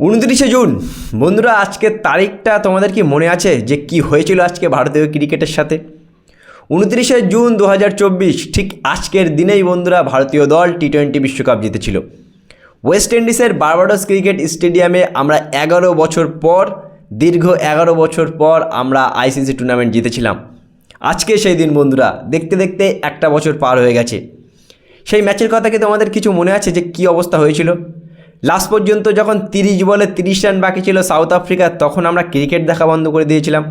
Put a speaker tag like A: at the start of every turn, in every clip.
A: উনত্রিশে জুন। বন্ধুরা আজকের তারিখটা তোমাদের কি মনে আছে যে কি হয়েছিল আজকে ভারতীয় ক্রিকেটের সাথে? উনত্রিশে জুন দু হাজার চব্বিশ, ঠিক আজকের দিনেই বন্ধুরা ভারতীয় দল টি টোয়েন্টি বিশ্বকাপ জিতেছিল। ওয়েস্ট ইন্ডিজের বারবাডোস ক্রিকেট স্টেডিয়ামে আমরা এগারো বছর পর, দীর্ঘ এগারো বছর পর আমরা আইসিসি টুর্নামেন্ট জিতেছিলাম। আজকে সেই দিন বন্ধুরা, দেখতে দেখতে একটা বছর পার হয়ে গেছে। সেই ম্যাচের কথা কি তোমাদের কিছু মনে আছে যে কী অবস্থা হয়েছিল? লাস্ট পর্যন্ত যখন তিরিশ বলে তিরিশ রান বাকি ছিল সাউথ আফ্রিকার তখন আমরা ক্রিকেট দেখা বন্ধ করে দিয়েছিলাম।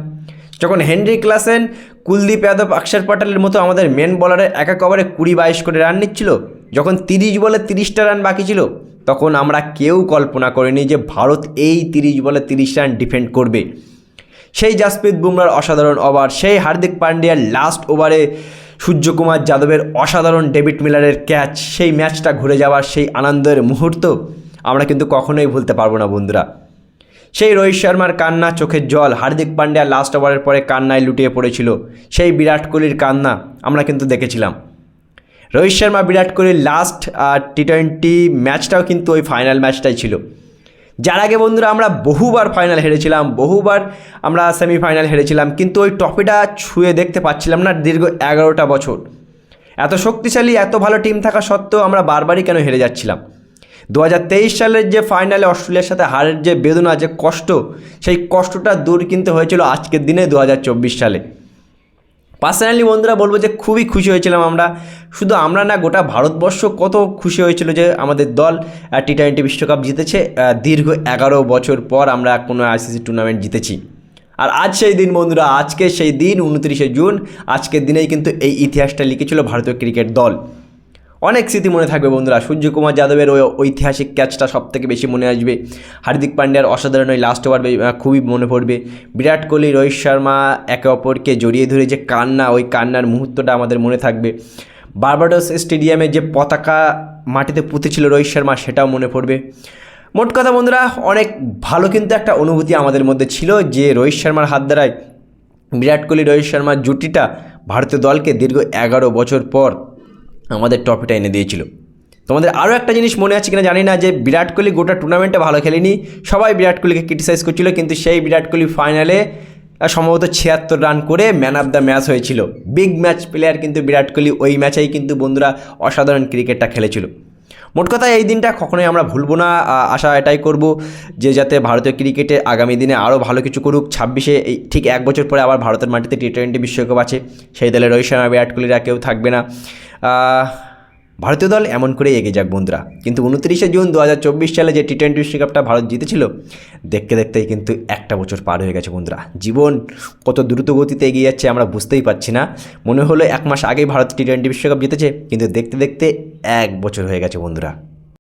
A: যখন হেনরি ক্লাসেন কুলদীপ যাদব অক্ষর পটেলের মতো আমাদের মেন বলারের এক এক ওভারে কুড়ি বাইশ করে রান নিচ্ছিল, যখন তিরিশ বলে তিরিশটা রান বাকি ছিল, তখন আমরা কেউ কল্পনা করিনি যে ভারত এই তিরিশ বলে তিরিশ রান ডিফেন্ড করবে। সেই জাসপ্রীত বুমরার অসাধারণ ওভার সেই হার্দিক পান্ডিয়ার লাস্ট ওভারে সূর্যকুমার যাদবের অসাধারণ ডেভিড মিলারের ক্যাচ সেই ম্যাচটা ঘুরে যাওয়ার সেই আনন্দের মুহূর্ত আমরা কিন্তু কখনোই ভুলতে পারব না, বন্ধুরা। সেই রোহিত শর্মার কান্না, চোখের জল, হার্দিক পান্ডিয়া লাস্ট ওভারের পরে কান্নায় লুটিয়ে পড়েছিল। সেই বিরাট কোহলির কান্না আমরা কিন্তু দেখেছিলাম। রোহিত শর্মা বিরাট কোহলির লাস্ট টি টোয়েন্টি ম্যাচটাও কিন্তু ওই ফাইনাল ম্যাচটাই ছিল। যার আগে, বন্ধুরা, আমরা বহুবার ফাইনাল হেরেছিলাম, বহুবার আমরা সেমিফাইনাল হেরেছিলাম, কিন্তু ওই ট্রফিটা ছুঁয়ে দেখতে পাচ্ছিলাম না দীর্ঘ এগারোটা বছর। এত শক্তিশালী, এত ভালো টিম থাকা সত্ত্বেও আমরা বারবারই কেন হেরে যাচ্ছিলাম? দু হাজার তেইশ সালের যে ফাইনালে অস্ট্রেলিয়ার সাথে হারের যে বেদনা, যে কষ্ট, সেই কষ্টটা দূর কিন্তু হয়েছিল আজকের দিনে দু হাজার চব্বিশ সালে। পার্সোনালি বন্ধুরা বলব যে খুবই খুশি হয়েছিলাম আমরা। শুধু আমরা না, গোটা ভারতবর্ষ কত খুশি হয়েছিল যে আমাদের দল টি টোয়েন্টি বিশ্বকাপ জিতেছে দীর্ঘ এগারো বছর পর আমরা কোনো আইসিসি টুর্নামেন্ট জিতেছি। আর আজ সেই দিন বন্ধুরা, আজকে সেই দিন, উনত্রিশে জুন, আজকের দিনেই কিন্তু এই ইতিহাসটা লিখেছিল ভারতীয় ক্রিকেট দল। অনেক স্মৃতি মনে থাকবে বন্ধুরা। সূর্যকুমার যাদবের ওই ঐতিহাসিক ক্যাচটা সব থেকে বেশি মনে আসবে। হার্দিক পান্ডিয়ার অসাধারণ ওই লাস্ট ওভার খুবই মনে পড়বে। বিরাট কোহলি, রোহিত শর্মা একে অপরকে জড়িয়ে ধরে যে কান্না, ওই কান্নার মুহূর্তটা আমাদের মনে থাকবে। বারবাডোস স্টেডিয়ামে যে পতাকা মাটিতে পুঁতেছিল রোহিত শর্মা, সেটাও মনে পড়বে। মোট কথা বন্ধুরা, অনেক ভালো কিন্তু একটা অনুভূতি আমাদের মধ্যে ছিল যে রোহিত শর্মার হাত দ্বারাই বিরাট কোহলি, রোহিত শর্মার জুটিটা ভারতীয় দলকে দীর্ঘ এগারো বছর পর আমাদের ট্রফিটা এনে দিয়েছিল। তোমাদের আরও একটা জিনিস মনে আছে কিনা জানি না যে বিরাট কোহলি গোটা টুর্নামেন্টে ভালো খেলেনি। সবাই বিরাট কোহলিকে ক্রিটিসাইজ করছিল, কিন্তু সেই বিরাট কোহলি ফাইনালে সম্ভবত ছিয়াত্তর রান করে ম্যান অফ দ্য ম্যাচ হয়েছিল। বিগ ম্যাচ প্লেয়ার কিন্তু বিরাট কোহলি ওই ম্যাচেই কিন্তু বন্ধুরা অসাধারণ ক্রিকেটটা খেলেছিল। মোট কথা এই দিনটা কখনোই আমরা ভুলবো না আশা এটাই করব যে যাতে ভারতীয় ক্রিকেটে আগামী দিনে আরও ভালো কিছু করুক। ছাব্বিশে, এই ঠিক এক বছর পরে আবার ভারতের মাটিতে টি টোয়েন্টি বিশ্বকাপ আছে। সেই দলে রোহিত শর্মা, বিরাট কোহলিরা কেউ থাকবে না। ভারতীয় দল এমন করেই এগিয়ে যাক বন্ধুরা। কিন্তু উনত্রিশে জুন দু হাজার চব্বিশ সালে যে টি টোয়েন্টি বিশ্বকাপটা ভারত জিতেছিল, দেখতে দেখতেই কিন্তু একটা বছর পার হয়ে গেছে বন্ধুরা। জীবন কত দ্রুত গতিতে এগিয়ে যাচ্ছে আমরা বুঝতেই পারছি না। মনে হলো এক মাস আগেই ভারত টি টোয়েন্টি বিশ্বকাপ জিতেছে, কিন্তু দেখতে দেখতে এক বছর হয়ে গেছে বন্ধুরা।